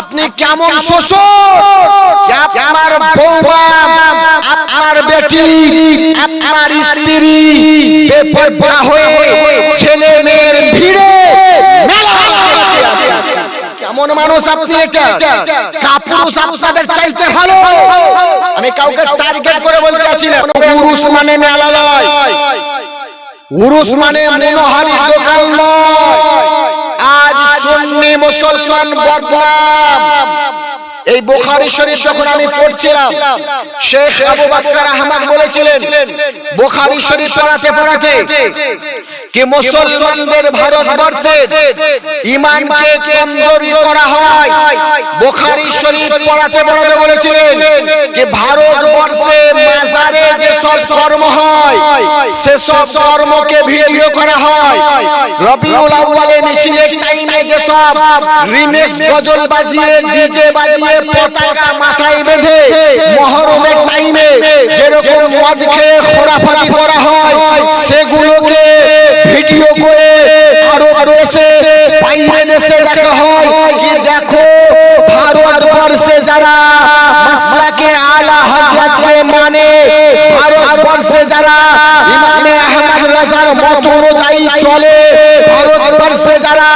আপনি কেমন শ্বশুর? আপনার বৌমা আপনার বেটি আপনার স্ত্রী হয়ে ছেলে মেয়ের ভিড়ে মেলা। লাগাতে আছে। কেমন মানুষ আপনি এটা? কাপুরুষ আপনাদের চাইতে ভালো। আমি কাউকে টার্গেট করে বলতে আছি না। পুরুষ মানে মেলা নয় উরুস মানে মনোহারি দোকান নয় সুন্নি মুসলমান বদনাম। এই বুখারী শরীফ যখন আমি পড়ছিলাম, শেখ আবু বকর আহমদ বলেছিলেন, বুখারী শরীফ পড়াতে পড়াতে কি মুসলমানদের ভারতবর্ষে ঈমানকে কমজোরি করা হয়? বুখারী শরীফ পড়াতে পড়াতে বলেছিলেন কি ভারতবর্ষে মাজারে যে সব কর্ম হয় সেসব কর্মকে ভিডিও করা হয়। রবিউল আউয়ালে মিছিলের টাইমে যে সব রিমিক্স গজল বাজিয়ে, ডিজে বাজিয়ে পতাকা মাথায় বেঁধে, মহরমের টাইমে যেরকম মদ খেয়ে খোরাফাতি করা হয় সেগুলোকে ভিডিও করে আরও দেশে বাইরে দেশে দেখা হয় কি দেখো ভারতবর্ষে যারা মাসলাকে আলা হযরতকে মানে ভারতবর্ষে যারা ইমামে আহমদ রাজার মত অনুযায়ী চলে ভারতবর্ষে যারা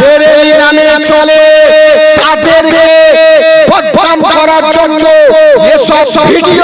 বেরেলি নামে চলে তাদেরকে বদনাম করার জন্য এসব ভিডিও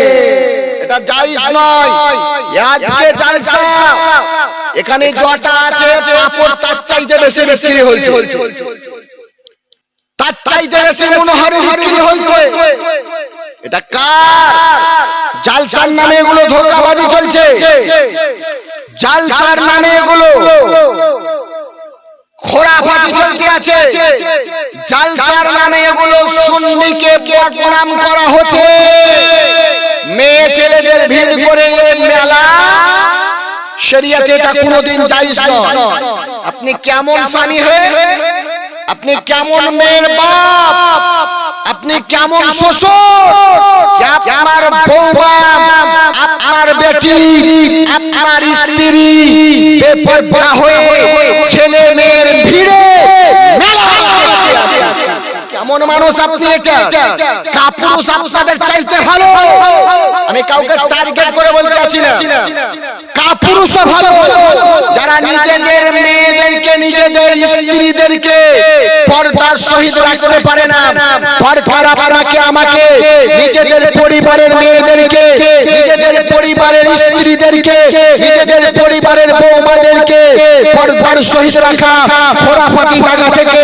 এটা জায়েজ নয়। আজকে এখানে জটা আছে তার চাইতে বেশি বিক্রি হয়েছে। তার চাইতে বেশি মনোহারি বিক্রি হয়েছে। এটা কার? জালসার নামে এগুলো ধোকাবাজি চলছে। জালসার নামে এগুলো খোরাফাতি চলতে আছে। জালসার নামে এগুলো সুন্নিকে করা হচ্ছে মেয়ে ছেলেদের ভিড় করে এই মেলা শরিয়াতে এটা কোনোদিন জায়েজ নয়। আপনি কেমন স্বামী হয়ে? আপনি কেমন মেয়ের বাপ? আপনি কেমন শ্বশুর? আপনার বৌমা আপনার বেটি আপনার স্ত্রী। বেপরদা হয়ে ছেলে মেয়ের ভিড়ে। কেমন মানুষ আপনি এটা? কাপুরুষ আপনাদের চাইতে ভালো। আমি কাউকে টার্গেট করে বলতে আছি না। কাপুরুষ ভালো যারা নিজেদের মেয়েদেরকে, নিজেদের স্ত্রীদেরকে পর্দার সহিত রাখতে পারে না দরকার আপনাকে, আমাকে, নিজেদের পরিবারের মেয়েদেরকে, নিজেদের পরিবারের স্ত্রীদেরকে, নিজেদের পরিবারের বৌমাদেরকে পর্দার সহিত রাখা, খোরাফাতি জায়গা থেকে